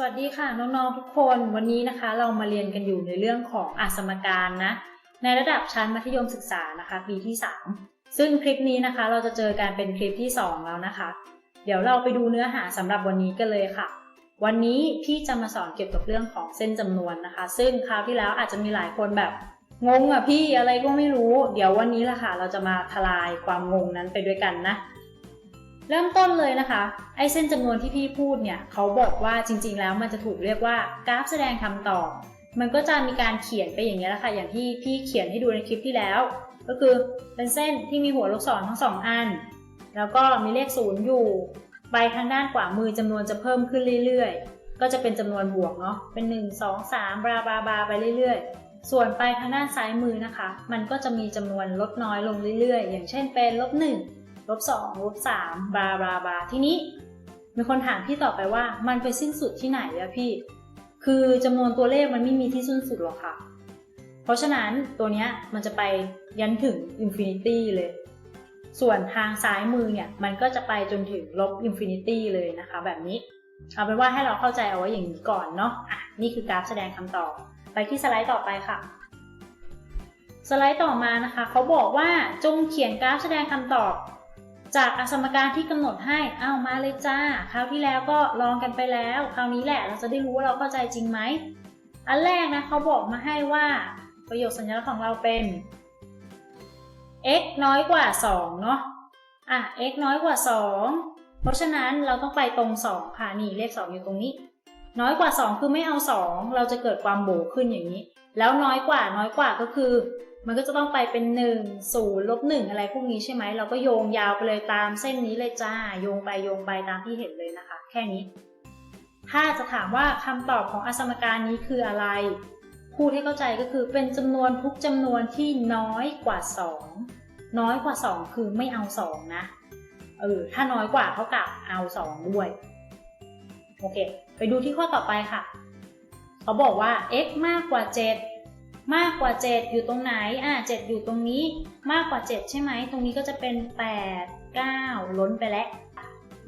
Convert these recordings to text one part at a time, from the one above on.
สวัสดีค่ะน้องๆทุกคนวันนี้นะคะเรามาเรียนกันอยู่ในเรื่องของอสมการนะในระดับชั้นมัธยมศึกษานะคะปีที่ 3 ซึ่งคลิปนี้นะคะเราจะเจอการเป็นคลิปที่ 2 แล้วนะคะ เดี๋ยวเราไปดูเนื้อหาสำหรับวันนี้กันเลยค่ะ วันนี้พี่จะมาสอนเกี่ยวกับเรื่องของเส้นจำนวนนะคะ ซึ่งคราวที่แล้วอาจจะมีหลายคนแบบงงอะพี่อะไรก็ไม่รู้ เดี๋ยววันนี้ละค่ะเราจะมาทลายความงงนั้นไปด้วยกันนะ เริ่มต้นเลยนะคะ ไอ้เส้นจำนวนที่พี่พูดเนี่ยเขาบอกว่าจริงๆแล้วมันจะถูกเรียกว่ากราฟแสดงคำตอบ มันก็จะมีการเขียนไปอย่างนี้แหละค่ะ อย่างที่พี่เขียนให้ดูในคลิปที่แล้ว ก็คือเป็นเส้นที่มีหัวลูกศรทั้งสองอัน แล้วก็มีเลขศูนย์อยู่ไปทางด้านขวามือจำนวนจะเพิ่มขึ้นเรื่อยๆ ก็จะเป็นจำนวนบวกเนาะ เป็น 1 2 3บราบาบาไปเรื่อยๆ ส่วนไปทางด้านซ้ายมือนะคะ มันก็จะมีจำนวนลดน้อยลงเรื่อยๆ อย่างเช่นเป็นลบ1 ลบสองลบสามบาบาบาทีนี้มีคนถามพี่ต่อไปว่ามันไปสิ้นสุดที่ไหนอะพี่ คือจำนวนตัวเลขมันไม่มีที่สิ้นสุดหรอกค่ะ เพราะฉะนั้นตัวเนี้ยมันจะไปยันถึงอินฟินิตี้เลย ส่วนทางซ้ายมือเนี่ยมันก็จะไปจนถึงลบอินฟินิตี้เลยนะคะ แบบนี้เอาเป็นว่าให้เราเข้าใจเอาไว้อย่างนี้ก่อนเนาะอะนี่คือกราฟแสดงคำตอบ ไปที่สไลด์ต่อไปค่ะ สไลด์ต่อมานะคะ เขาบอกว่าจงเขียนกราฟแสดงคำตอบ จากอสมการที่กำหนดให้เอามาเลยจ้า คราวที่แล้วก็ลองกันไปแล้ว คราวนี้แหละเราจะได้รู้ว่าเราเข้าใจจริงไหม อันแรกนะเขาบอกมาให้ว่า ประโยคสัญลักษณ์ของเราเป็น x น้อยกว่า 2 เนาะอะ x น้อยกว่า 2 เพราะฉะนั้นเราต้องไปตรง 2 ค่ะนี่เลข 2 อยู่ตรงนี้ น้อยกว่า 2 คือไม่เอา 2 เราจะเกิดความโบขึ้นอย่างนี้ แล้วน้อยกว่าน้อยกว่าก็คือ มันก็จะต้องไปเป็น1 0ลบ1อะไรพวกนี้ใช่ไหม เราก็โยงยาวไปเลยตามเส้นนี้เลยจ้า โยงไปโยงไปตามที่เห็นเลยนะคะ แค่นี้ ถ้าจะถามว่าคำตอบของอสมการนี้คืออะไร พูดให้เข้าใจก็คือเป็นจำนวนทุกจำนวนที่น้อยกว่า 2 น้อยกว่า 2 คือไม่เอา 2 นะ เออ ถ้าน้อยกว่าเท่ากับเอา 2 ด้วย โอเค ไปดูที่ข้อต่อไปค่ะ เขาบอกว่า x มากกว่า 7 มากกว่า 7 อยู่ตรงไหน อ่า7อยู่ตรงนี้ มากกว่า 7 ใช่ไหม ตรงนี้ก็จะเป็น 8 9 ล้นไปแล้ว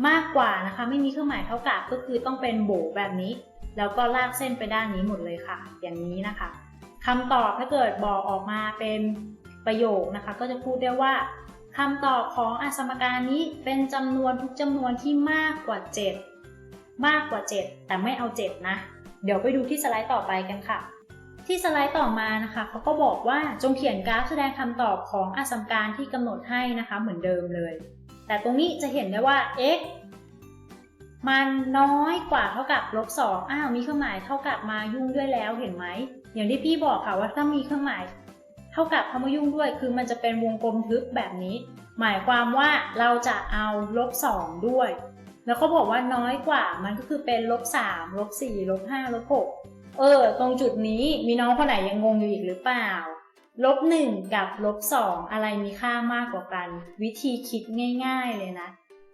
มากกว่านะคะ ไม่มีเครื่องหมายเท่ากับ ก็คือต้องเป็นโบแบบนี้ แล้วก็ลากเส้นไปด้านนี้หมดเลยค่ะ อย่างนี้นะคะคำตอบถ้าเกิดบอกออกมาเป็นประโยคนะคะ ก็จะพูดได้ว่าคำตอบของอสมการนี้เป็นจำนวนทุกจำนวนที่มากกว่า 7 มากกว่า 7 แต่ไม่เอา 7 นะ เดี๋ยวไปดูที่สไลด์ต่อไปกันค่ะ ที่สไลด์ต่อมานะคะเขาก็บอกว่าจงเขียนกราฟแสดงคำตอบของอสมการที่กำหนดให้นะคะเหมือนเดิมเลย แต่ตรงนี้จะเห็นได้ว่า x มันน้อยกว่าเท่ากับลบสองอ้าวมีเครื่องหมายเท่ากับมายุ่งด้วยแล้วเห็นไหมอย่างที่พี่บอกค่ะว่าถ้ามีเครื่องหมาย เท่ากับเข้ามายุ่งด้วย คือมันจะเป็นวงกลมทึบแบบนี้ หมายความว่าเราจะเอาลบสองด้วย แล้วเขาบอกว่าน้อยกว่ามันก็คือเป็นลบสามลบสี่ลบห้าลบหก เออ ตรงจุดนี้มีน้องคนไหนยังงงอยู่อีกหรือเปล่าลบหนึ่งกับลบสองอะไรมีค่ามากกว่ากัน วิธีคิดง่าย ๆเลยนะ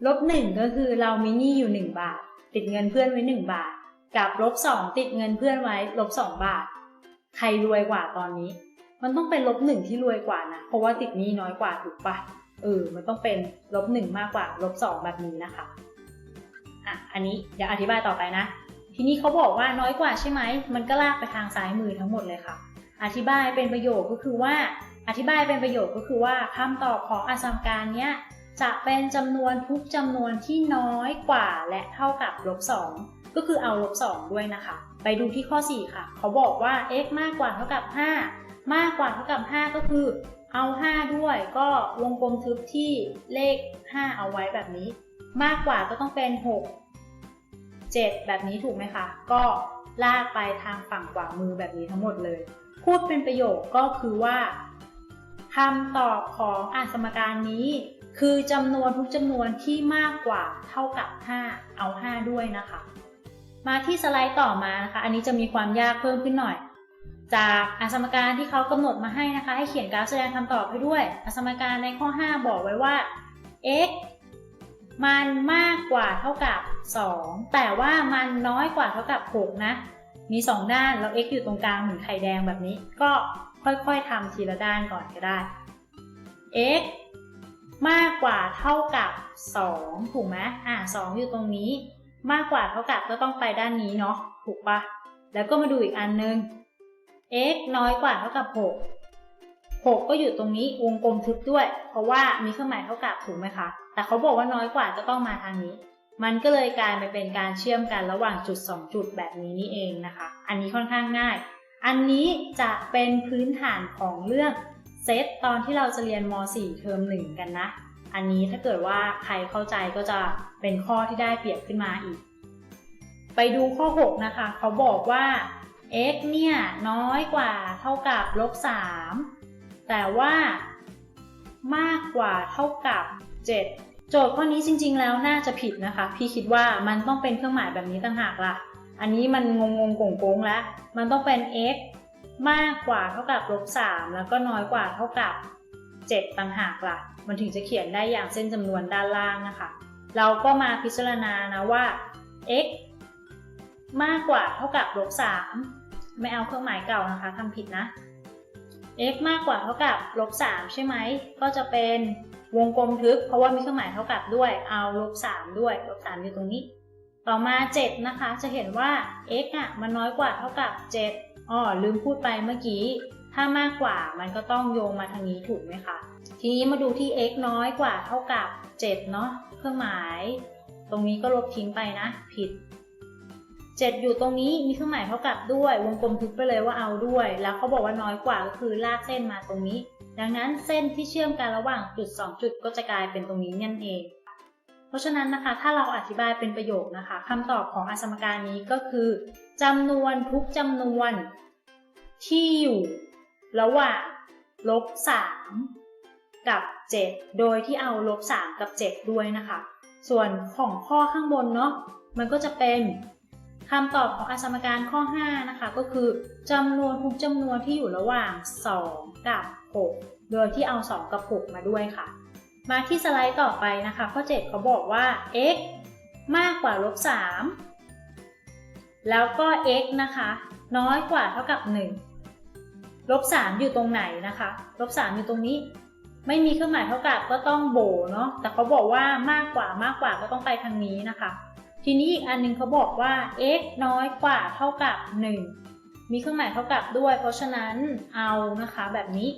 ลบหนึ่งก็คือเรามีหนี้อยู่หนึ่งบาท ติดเงินเพื่อนไว้หนึ่งบาท กับลบสองติดเงินเพื่อนไว้ลบสองบาท ใครรวยกว่าตอนนี้ มันต้องเป็นลบหนึ่งที่รวยกว่านะเพราะว่าติดหนี้น้อยกว่าถูกปะเออมันต้องเป็นลบหนึ่งมากกว่าลบสองแบบนี้นะคะอะอันนี้เดี๋ยวอธิบายต่อไปนะ ทีนี้เขาบอกว่าน้อยกว่าใช่ไหม มันก็ลากไปทางซ้ายมือทั้งหมดเลยค่ะ อธิบายเป็นประโยคก็คือว่า อธิบายเป็นประโยคก็คือว่าคำตอบของอสมการเนี้ยจะเป็นจำนวนทุกจำนวนที่น้อยกว่าและเท่ากับลบ2ก็คือเอาลบ2ด้วยนะคะ ไปดูที่ข้อ 4 ค่ะ เขาบอกว่า x มากกว่าเท่ากับ 5 มากกว่าเท่ากับ 5 ก็คือ เอา 5 ด้วย ก็วงกลมทึบที่เลข 5 เอาไว้แบบนี้ มากกว่าก็ต้องเป็น 6 7 แบบนี้ถูกไหมคะ ก็ลากไปทางฝั่งขวามือแบบนี้ทั้งหมดเลย พูดเป็นประโยคก็คือว่าคำตอบของอสมการนี้คือจำนวนทุกจำนวนที่มากกว่าเท่ากับ 5 เอา 5 ด้วยนะคะ มาที่สไลด์ต่อมานะคะ อันนี้จะมีความยากเพิ่มขึ้นหน่อย จากอสมการที่เขากำหนดมาให้นะคะ ให้เขียนกราฟแสดงคำตอบให้ด้วย อสมการในข้อ 5 บอกไว้ว่า x มันมากกว่าเท่ากับ 2 แต่ว่ามันน้อยกว่าเท่ากับ 6 นะ มี 2 ด้านแล้ว x อยู่ตรงกลางเหมือนไข่แดงแบบนี้ ก็ค่อยๆทำทีละด้านก่อนก็ได้ x มากกว่าเท่ากับ 2 ถูกไหมอ่า2อยู่ตรงนี้ มากกว่าเท่ากับก็ต้องไปด้านนี้เนาะถูกปะแล้วก็มาดูอีกอันนึง x น้อยกว่าเท่ากับ 6 6 ก็อยู่ตรงนี้วงกลมทึบด้วย เพราะว่ามีเครื่องหมายเท่ากับถูกไหมคะ แต่เขาบอกว่าน้อยกว่าก็ต้องมาทางนี้ มันก็เลยกลายมาเป็นการเชื่อมกันระหว่างจุด 2 จุดแบบนี้นี่เองนะคะ อันนี้ค่อนข้างง่าย อันนี้จะเป็นพื้นฐานของเรื่องเซตตอนที่เราจะเรียนม .4 เทอม1 กันนะ อันนี้ถ้าเกิดว่าใครเข้าใจก็จะเป็นข้อที่ได้เปรียบขึ้นมาอีก ไปดูข้อ 6 นะคะ เขาบอกว่า x เนี่ย น้อยกว่าเท่ากับลบ3แต่ว่ามากกว่าเท่ากับ 7 โจทย์ข้อนี้จริง ๆ แล้วน่าจะผิดนะคะ พี่คิดว่ามันต้องเป็นเครื่องหมายแบบนี้ต่างหากล่ะ อันนี้มันงงงๆโกงๆแล้ว มันต้องเป็น x มากกว่าเท่ากับลบ3แล้วก็น้อยกว่าเท่ากับ 7ต่างหากล่ะ มันถึงจะเขียนได้อย่างเส้นจำนวนด้านล่างนะคะ เราก็มาพิจารณานะว่า x มากกว่าเท่ากับลบ3ไม่เอาเครื่องหมายเก่านะคะทำผิดนะ x มากกว่าเท่ากับลบ3ใช่ไหม ก็จะเป็น วงกลมทึบเพราะว่ามีเครื่องหมายเท่ากับด้วย เอาลบ3ด้วย ลบ3อยู่ตรงนี้ ต่อมา7นะคะ จะเห็นว่า x อะมันน้อยกว่าเท่ากับ7อ๋อลืมพูดไปเมื่อกี้ ถ้ามากกว่ามันก็ต้องโยงมาทางนี้ถูกไหมคะ ทีนี้มาดูที่ x น้อยกว่าเท่ากับ7เนาะ เครื่องหมาย ตรงนี้ก็ลบทิ้งไปนะ ผิด 7 อยู่ตรงนี้มีเครื่องหมายเท่ากับด้วย วงกลมทึบไปเลยว่าเอาด้วย แล้วเขาบอกว่าน้อยกว่าก็คือลากเส้นมาตรงนี้ ดังนั้นเส้นที่เชื่อมกันระหว่างจุด 2 จุดก็จะกลายเป็นตรงนี้นั่นเอง เพราะฉะนั้นนะคะ ถ้าเราอธิบายเป็นประโยคนะคะคำตอบของอสมการนี้ก็คือจำนวนทุกจำนวน ที่อยู่ระหว่างลบ3กับ 7 โดยที่เอาลบ3กับ 7 ด้วยนะคะ ส่วนของข้อข้างบนเนาะมันก็จะเป็น คำตอบของอสมการข้อ 5 นะคะ ก็คือจำนวนทุกจำนวนที่อยู่ระหว่าง 2 กับ 6 โดยที่เอา 2 กับ 6 มาด้วยค่ะ มาที่สไลด์ต่อไปนะคะ ข้อ 7 เขาบอกว่า x มากกว่าลบ 3 แล้วก็ x นะคะ น้อยกว่าเท่ากับ 1 ลบ 3 อยู่ตรงไหนนะคะ ลบ 3 อยู่ตรงนี้ ไม่มีเครื่องหมายเท่ากับก็ต้องโบเนาะ แต่เขาบอกว่ามากกว่ามากกว่าก็ต้องไปทางนี้นะคะ ทีนี้อีกอันนึงเขาบอกว่า x น้อยกว่าเท่ากับ 1 มีเครื่องหมายเท่ากับด้วย เพราะฉะนั้นเอานะคะแบบนี้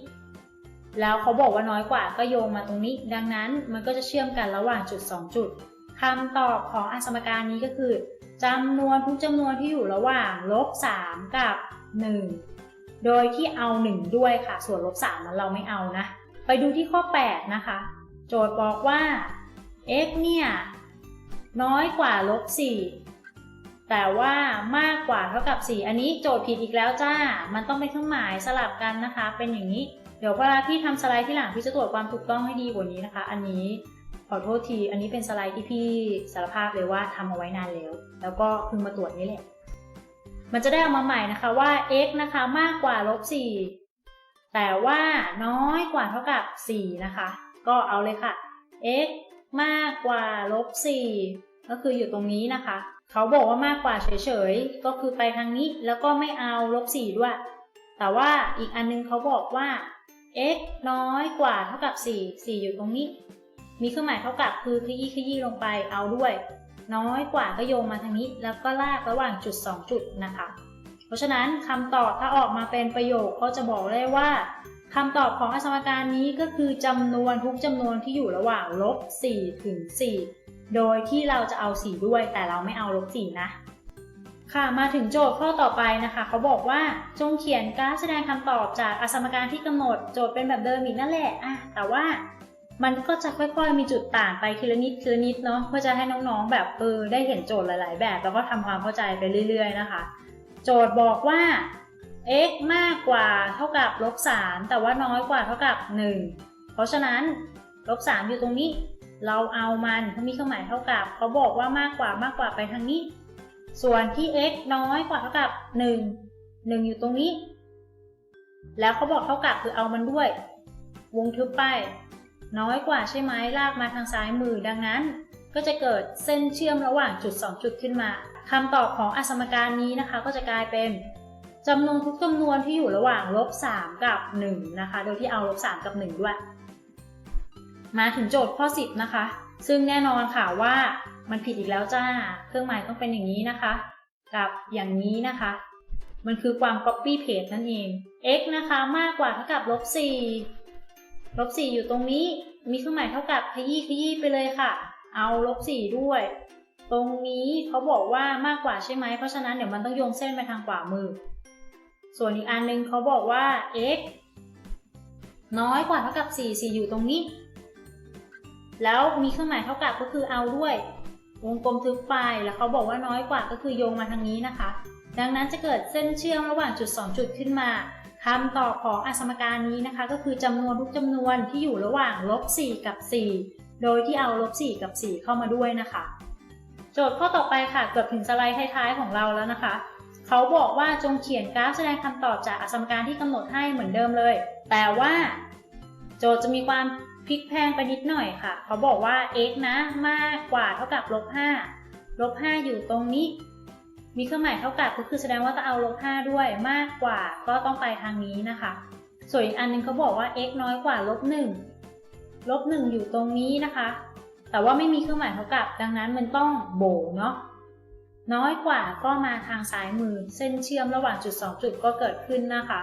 แล้วเขาบอกว่าน้อยกว่าก็โยงมาตรงนี้ ดังนั้นมันก็จะเชื่อมกันระหว่างจุด 2 จุดคำตอบของอสมการนี้ก็คือจำนวนทุกจำนวนที่อยู่ระหว่างลบ3กับ 1 โดยที่เอา 1 ด้วยค่ะ ส่วนลบ3นั้นเราไม่เอานะ ไปดูที่ข้อ 8 นะคะ โจทย์บอกว่า x เนี่ย น้อยกว่าลบ4แต่ว่ามากกว่าเท่ากับ 4 อันนี้โจทย์ผิดอีกแล้วจ้า มันต้องเป็นเครื่องหมายสลับกันนะคะ เป็นอย่างนี้ เดี๋ยวเวลาพี่ทำสไลด์ที่หลังพี่จะตรวจความถูกต้องให้ดีกว่านี้นะคะ อันนี้ขอโทษที อันนี้เป็นสไลด์ที่พี่สารภาพเลยว่าทำเอาไว้นานแล้ว แล้วก็เพิ่งมาตรวจนี่แหละ มันจะได้ออกมาใหม่นะคะว่า x นะคะมากกว่าลบ4แต่ว่าน้อยกว่าเท่ากับ 4 นะคะ ก็เอาเลยค่ะ x มากกว่าลบ4ก็คืออยู่ตรงนี้นะคะ เขาบอกว่ามากกว่าเฉยๆ ก็คือไปทางนี้แล้วก็ไม่เอาลบ4ด้วย แต่ว่าอีกอันนึงเขาบอกว่า x น้อยกว่าเท่ากับ 4 4 อยู่ตรงนี้ มีเครื่องหมายเท่ากับคือขยี้ขยี้ลงไปเอาด้วย น้อยกว่าก็โยงมาทางนี้ แล้วก็ลากระหว่างจุด 2 จุดนะคะ เพราะฉะนั้นคำตอบถ้าออกมาเป็นประโยคก็จะบอกได้ว่า คำตอบของอสมการนี้ก็คือจำนวนทุกจำนวนที่อยู่ระหว่างลบ4ถึง4โดยที่เราจะเอา 4 ด้วยแต่เราไม่เอาลบ4นะค่ะมาถึงโจทย์ข้อต่อไปนะคะ เขาบอกว่าจงเขียนกราฟแสดงคำตอบจากอสมการที่กำหนดโจทย์เป็นแบบเดิมอีกนั่นแหละอะแต่ว่ามันก็จะค่อยๆมีจุดต่างไปทีละนิดทีละนิดเนาะเพื่อจะให้น้องๆแบบเออได้เห็นโจทย์หลาย ๆ แบบ แล้วก็ทำความเข้าใจไปเรื่อย ๆ นะคะ โจทย์บอกว่า x มากกว่าเท่ากับลบ3แต่ว่าน้อยกว่าเท่ากับ 1 เพราะฉะนั้นลบ3อยู่ตรงนี้ เราเอามันเขามีเครื่องหมายเท่ากับเขาบอกว่ามากกว่ามากกว่าไปทางนี้ ส่วนที่ x น้อยกว่าเท่ากับ 1 1 อยู่ตรงนี้ แล้วเขาบอกเท่ากับคือเอามันด้วย วงทึบไป น้อยกว่าใช่ไหมลากมาทางซ้ายมือดังนั้น ก็จะเกิดเส้นเชื่อมระหว่างจุด 2 จุดขึ้นมาคำตอบของอสมการนี้นะคะ ก็จะกลายเป็น จำนวนทุกจำนวนที่อยู่ระหว่างลบ3กับ1นะคะ โดยที่เอาลบ3กับ 1 ด้วย มาถึงโจทย์ข้อ 10 นะคะ ซึ่งแน่นอนค่ะว่ามันผิดอีกแล้วจ้า เครื่องหมายต้องเป็นอย่างนี้นะคะ กับอย่างนี้นะคะ มันคือความ copy paste นั่นเอง x นะคะมากกว่าเท่ากับลบ4ลบ4อยู่ตรงนี้ มีเครื่องหมายเท่ากับขยี้ขยี้ไปเลยค่ะ เอาลบ4ด้วย ตรงนี้เขาบอกว่ามากกว่าใช่ไหม เพราะฉะนั้นเดี๋ยวมันต้องโยงเส้นไปทางขวามือ ส่วนอีกอันนึงเขาบอกว่า x น้อยกว่าเท่ากับ 4 4 อยู่ตรงนี้ แล้วมีเครื่องหมายเท่ากับก็คือเอาด้วย วงกลมทึบไป แล้วเขาบอกว่าน้อยกว่าก็คือโยงมาทางนี้นะคะ ดังนั้นจะเกิดเส้นเชื่อมระหว่างจุด 2 จุดขึ้นมาคำตอบของอสมการนี้นะคะ ก็คือจำนวนทุกจำนวนที่อยู่ระหว่างลบ4กับ 4 โดยที่เอาลบ4กับ 4 เข้ามาด้วยนะคะ โจทย์ข้อต่อไปค่ะ เกือบถึงสไลด์ท้ายๆของเราแล้วนะคะ เขาบอกว่าจงเขียนกราฟแสดงคำตอบจากอสมการที่กำหนดให้เหมือนเดิมเลย แต่ว่า โจทย์จะมีความพลิกแพงไปนิดหน่อยค่ะ เขาบอกว่า x นะมากกว่าเท่ากับลบ5ลบ5อยู่ตรงนี้ มีเครื่องหมายเท่ากับก็คือแสดงว่าต้องเอาลบ5ด้วย มากกว่าก็ต้องไปทางนี้นะคะ ส่วนอีกอันหนึงเขาบอกว่า x น้อยกว่าลบ1ลบ1อยู่ตรงนี้นะคะ แต่ว่าไม่มีเครื่องหมายเท่ากับ ดังนั้นมันต้องโบเนาะ น้อยกว่าก็มาทางซ้ายมือ เส้นเชื่อมระหว่างจุด 2 จุดก็เกิดขึ้นนะคะ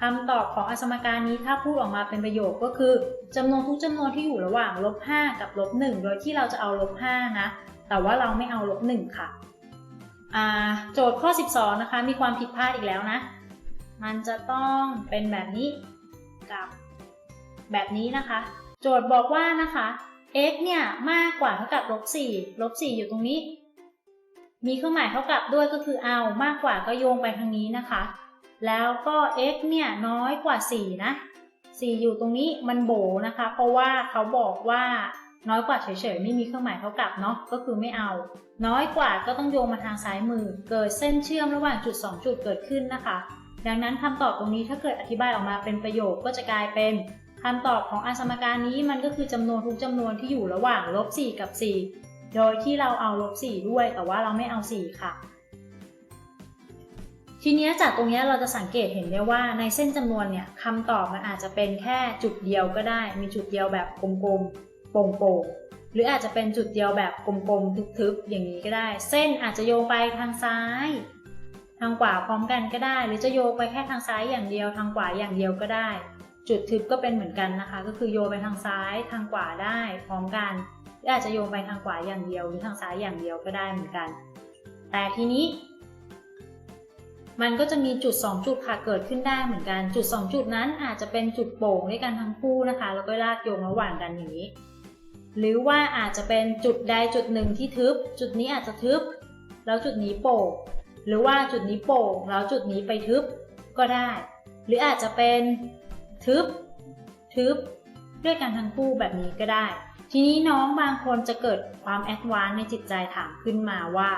คำตอบของอสมการนี้ถ้าพูดออกมาเป็นประโยคก็คือจำนวนทุกจำนวนที่อยู่ระหว่างลบ5กับลบ1โดยที่เราจะเอาลบ5นะ แต่ว่าเราไม่เอาลบ1ค่ะอ่าโจทย์ข้อ 12 นะคะ มีความผิดพลาดอีกแล้วนะ มันจะต้องเป็นแบบนี้กับแบบนี้นะคะ โจทย์บอกว่านะคะ x เนี่ยมากกว่าเท่ากับลบ4ลบ4อยู่ตรงนี้ มีเครื่องหมายเท่ากับด้วยก็คือเอามากกว่าก็โยงไปทางนี้นะคะ แล้วก็ x เนี่ยน้อยกว่า 4 นะ 4 อยู่ตรงนี้มันโบนะคะ เพราะว่าเขาบอกว่าน้อยกว่าเฉยๆไม่มีเครื่องหมายเท่ากับเนาะก็คือไม่เอา น้อยกว่าก็ต้องโยงมาทางซ้ายมือ เกิดเส้นเชื่อมระหว่างจุด 2 จุดเกิดขึ้นนะคะ ดังนั้นคำตอบตรงนี้ถ้าเกิดอธิบายออกมาเป็นประโยคก็จะกลายเป็นคำตอบของอสมการนี้มันก็คือจำนวนทุกจำนวนที่อยู่ระหว่างลบ4กับ4 โดยที่เราเอาลบ4ด้วย แต่ว่าเราไม่เอา 4 ค่ะ ทีนี้จากตรงนี้เราจะสังเกตเห็นได้ว่าในเส้นจำนวนเนี่ยคำตอบมันอาจจะเป็นแค่จุดเดียวก็ได้ มีจุดเดียวแบบกลมๆโป่งๆหรืออาจจะเป็นจุดเดียวแบบกลมๆ ทึบๆ อย่างนี้ก็ได้ เส้นอาจจะโยงไปทางซ้าย ทางขวาพร้อมกันก็ได้ หรือจะโยงไปแค่ทางซ้ายอย่างเดียว ทางขวาอย่างเดียวก็ได้ จุดทึบก็เป็นเหมือนกันนะคะ ก็คือโยงไปทางซ้าย ทางขวาได้ พร้อมกัน หรืออาจจะโยงไปทางขวาอย่างเดียว หรือทางซ้ายอย่างเดียวก็ได้เหมือนกัน แต่ทีนี้ มันก็จะมีจุด 2 จุดค่ะเกิดขึ้นได้เหมือนกัน จุด 2 จุดนั้นอาจจะเป็นจุดโป่งด้วยกันทั้งคู่นะคะ แล้วก็ลากโยงระหว่างกันอย่างนี้ หรือว่าอาจจะเป็นจุดใดจุดหนึ่งที่ทึบ จุดนี้อาจจะทึบ แล้วจุดนี้โป่ง หรือว่าจุดนี้โป่งแล้วจุดนี้ไปทึบก็ได้ หรืออาจจะเป็นทึบทึบด้วยกันทั้งคู่แบบนี้ก็ได้ ทีนี้น้องบางคนจะเกิดความแอดวานในจิตใจถามขึ้นมาว่า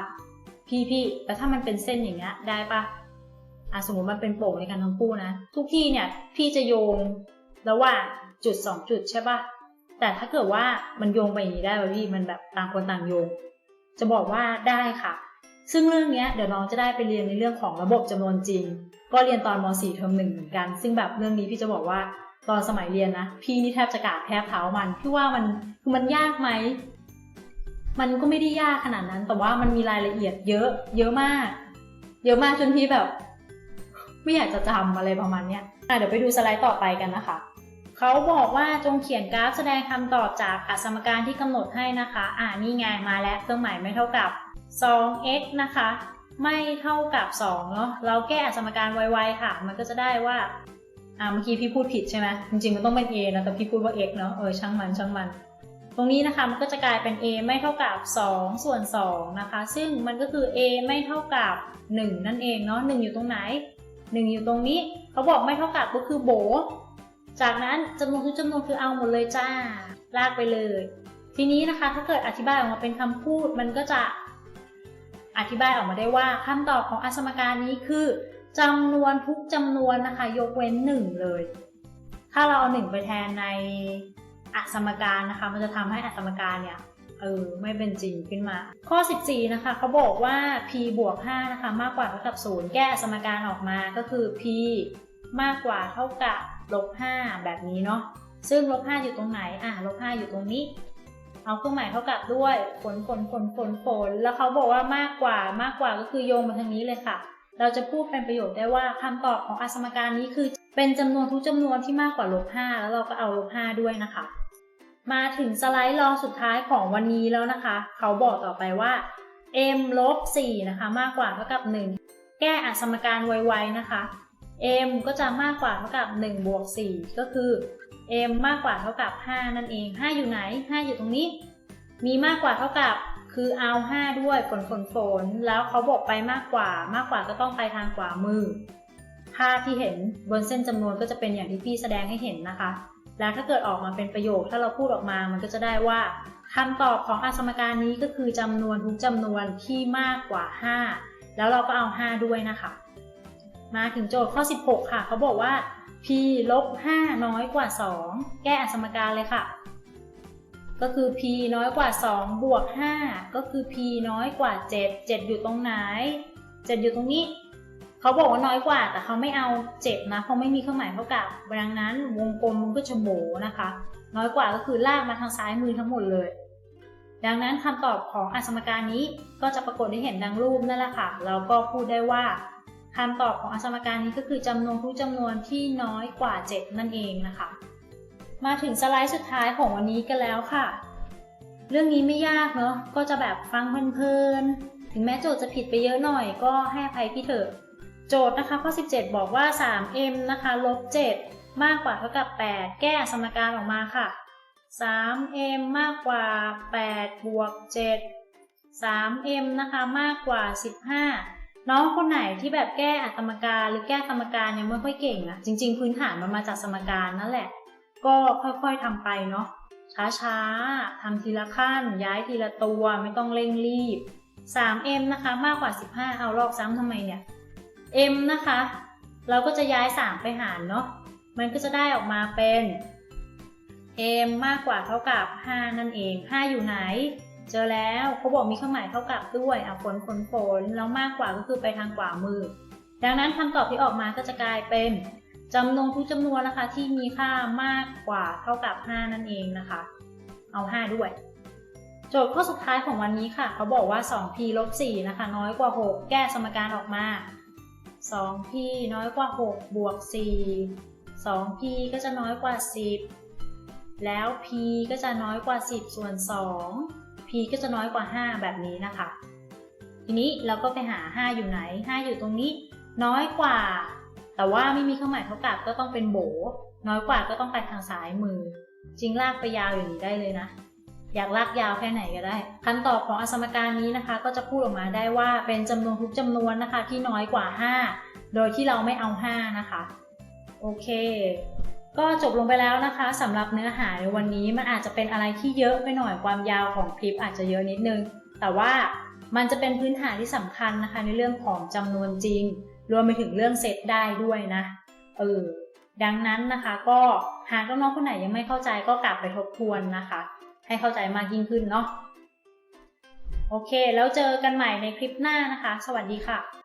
พี่พี่แล้วถ้ามันเป็นเส้นอย่างเงี้ยได้ปะอะสมมติมันเป็นโป่งในกันทั้งคู่นะ ทุกที่เนี่ยพี่จะโยงระหว่างจุดสองจุดใช่ปะแต่ถ้าเกิดว่ามันโยงไปอย่างนี้ได้ป่ะพี่มันแบบต่างคนต่างโยง จะบอกว่าได้ค่ะ ซึ่งเรื่องเนี้ยเดี๋ยวน้องจะได้ไปเรียนในเรื่องของระบบจำนวนจริง ก็เรียนตอนม .4 เทอมหนึ่งเหมือนกัน ซึ่งแบบเรื่องนี้พี่จะบอกว่า ตอนสมัยเรียนนะ พี่นี่แทบจะกาบแทบเท้ามันพี่ว่ามันคือมันยากไหม มันก็ไม่ได้ยากขนาดนั้น แต่ว่ามันมีรายละเอียดเยอะ เยอะมาก เยอะมากจนพี่แบบ ไม่อยากจะจำอะไรประมาณเนี้ยเดี๋ยวไปดูสไลด์ต่อไปกันนะคะเขาบอกว่าจงเขียนกราฟแสดงคำตอบจากอสมการที่กำหนดให้นะคะ อ่านี่ไงมาแล้วเครื่องหมายไม่เท่ากับ 2x นะคะ ไม่เท่ากับ2เนาะเราแก้อสมการไวๆค่ะ มันก็จะได้ว่า อ่าเมื่อกี้พี่พูดผิดใช่ไหมจริงๆมันต้องเป็น a นะแต่พี่พูดว่า x เนาะเออช่างมันช่างมัน ตรงนี้นะคะมันก็จะกลายเป็น a ไม่เท่ากับ 2 ส่วน2นะคะ ซึ่งมันก็คือ a ไม่เท่ากับ 1 นั่นเองเนาะ1อยู่ตรงไหน 1 อยู่ตรงนี้เขาบอกไม่เท่ากับก็คือโบ จากนั้นจำนวนทุกจำนวนคือเอาหมดเลยจ้า ลากไปเลย ทีนี้นะคะถ้าเกิดอธิบายออกมาเป็นคำพูดมันก็จะอธิบายออกมาได้ว่าคำตอบของอสมการนี้คือ จำนวนทุกจำนวนนะคะ ยกเว้น 1 เลย ถ้าเราเอา1ไปแทนในอสมการนะคะ มันจะทำให้อสมการเนี่ยเออไม่เป็นจริงขึ้นมา ข้อ 14 นะคะเขาบอกว่า p บวก 5 นะคะ มากกว่าเท่ากับ 0 แก้อสมการออกมาก็คือ p มากกว่าเท่ากับลบ 5 แบบนี้เนาะซึ่งลบ 5 อยู่ตรงไหน อะลบ 5 อยู่ตรงนี้ เอาเครื่องหมายเท่ากับด้วยฝนฝนฝนฝนฝนแล้วเขาบอกว่ามากกว่ามากกว่าก็คือโยงมาทางนี้เลยค่ะ เราจะพูดเป็นประโยคได้ว่าคำตอบของอสมการนี้คือ เป็นจำนวนทุกจำนวนที่มากกว่าลบ5แล้วเราก็เอาลบ5ด้วยนะคะ มาถึงสไลด์รองสุดท้ายของวันนี้แล้วนะคะ เขาบอกต่อไปว่า m ลบ4นะคะ มากกว่าเท่ากับ 1 แก้อสมการไวๆนะคะ m ก็จะมากกว่าเท่ากับ1บวก4ก็คือ m มากกว่าเท่ากับ 5 นั่นเอง 5 อยู่ไหน 5 อยู่ตรงนี้ มีมากกว่าเท่ากับ คือเอา5ด้วยฝนฝนฝนแล้วเขาบอกไปมากกว่ามากกว่าก็ต้องไปทางขวามือภาพที่เห็นบนเส้นจำนวนก็จะเป็นอย่างที่พี่แสดงให้เห็นนะคะ แล้วถ้าเกิดออกมาเป็นประโยคถ้าเราพูดออกมามันก็จะได้ว่าคำตอบของอสมการนี้ก็คือจำนวนทุกจำนวนที่มากกว่า 5 แล้วเราก็เอา 5 ด้วยนะคะ มาถึงโจทย์ข้อ 16 ค่ะเขาบอกว่า p ลบ5น้อยกว่า 2 แก้อสมการเลยค่ะ ก็คือ p น้อยกว่า 2 บวก 5 ก็คือ p น้อยกว่า 7 7 อยู่ตรงไหน 7 อยู่ตรงนี้ เขาบอกว่าน้อยกว่า แต่เขาไม่เอา 7 นะเพราะไม่มีเครื่องหมายเท่ากับดังนั้นวงกลมมันก็จะโบนะคะ น้อยกว่าก็คือลากมาทางซ้ายมือทั้งหมดเลย ดังนั้นคำตอบของอสมการนี้ก็จะปรากฏให้เห็นดังรูปนั่นแหละค่ะ เราก็พูดได้ว่าคำตอบของอสมการนี้ก็คือจำนวนทุกจำนวนที่น้อยกว่า 7 นั่นเองนะคะ มาถึงสไลด์สุดท้ายของวันนี้กันแล้วค่ะ เรื่องนี้ไม่ยากเนาะก็จะแบบฟังเพลินๆถึงแม้โจทย์จะผิดไปเยอะหน่อยก็ให้อภัยพี่เถอะ โจทย์นะคะข้อ 17 บอกว่า 3m นะคะลบ7มากกว่าเท่ากับ 8 แก้สมการออกมาค่ะ 3m มากกว่า 8 บวก 7 3m นะคะมากกว่า 15น้องคนไหนที่แบบแก้อัตมการหรือแก้สมการยังไม่ค่อยเก่งอะจริง ๆ พื้นฐานมันมาจากสมการนั่นแหละ ก็ค่อยๆทำไปเนาะช้าๆทำทีละขั้น ย้ายทีละตัวไม่ต้องเร่งรีบ 3m นะคะ มากกว่า 15 เอาลอกซ้ำทำไมเนี่ย m นะคะ เราก็จะย้าย 3 ไปหารเนาะมันก็จะได้ออกมาเป็น m มากกว่าเท่ากับ 5 นั่นเอง 5 อยู่ไหน เจอแล้วเขาบอกมีเครื่องหมายเท่ากับด้วยอะฝนฝนฝนแล้วมากกว่าก็คือไปทางขวามือ ดังนั้นคำตอบที่ออกมาก็จะกลายเป็น จำนวนทุกจำนวนนะคะที่มีค่ามากกว่าเท่ากับ 5 นั่นเองนะคะ เอา 5 ด้วย โจทย์ข้อสุดท้ายของวันนี้ค่ะ เขาบอกว่า 2p ลบ4นะคะ น้อยกว่า 6 แก้สมการออกมา 2p น้อยกว่า 6 บวก 4 2p ก็จะน้อยกว่า 10 แล้ว p ก็จะน้อยกว่า 10 ส่วน 2 p ก็จะน้อยกว่า 5 แบบนี้นะคะ ทีนี้เราก็ไปหา 5 อยู่ไหน 5 อยู่ตรงนี้ น้อยกว่า แต่ว่าไม่มีเครื่องหมายเท่ากับก็ต้องเป็นโบ น้อยกว่าก็ต้องไปทางซ้ายมือ จริงลากไปยาวอย่างนี้ได้เลยนะ อยากลากยาวแค่ไหนก็ได้คำตอบของอสมการนี้นะคะ ก็จะพูดออกมาได้ว่าเป็นจำนวนทุกจำนวนนะคะ ที่น้อยกว่า 5 โดยที่เราไม่เอา 5 นะคะ โอเค ก็จบลงไปแล้วนะคะสำหรับเนื้อหาในวันนี้มันอาจจะเป็นอะไรที่เยอะไปหน่อยความยาวของคลิปอาจจะเยอะนิดนึง แต่ว่ามันจะเป็นพื้นฐานที่สำคัญนะคะ ในเรื่องของจำนวนจริง รวมไปถึงเรื่องเซตได้ด้วยนะเออดังนั้นนะคะก็หากน้องๆคนไหนยังไม่เข้าใจก็กลับไปทบทวนนะคะ ให้เข้าใจมากยิ่งขึ้นเนาะโอเค แล้วเจอกันใหม่ในคลิปหน้านะคะ สวัสดีค่ะ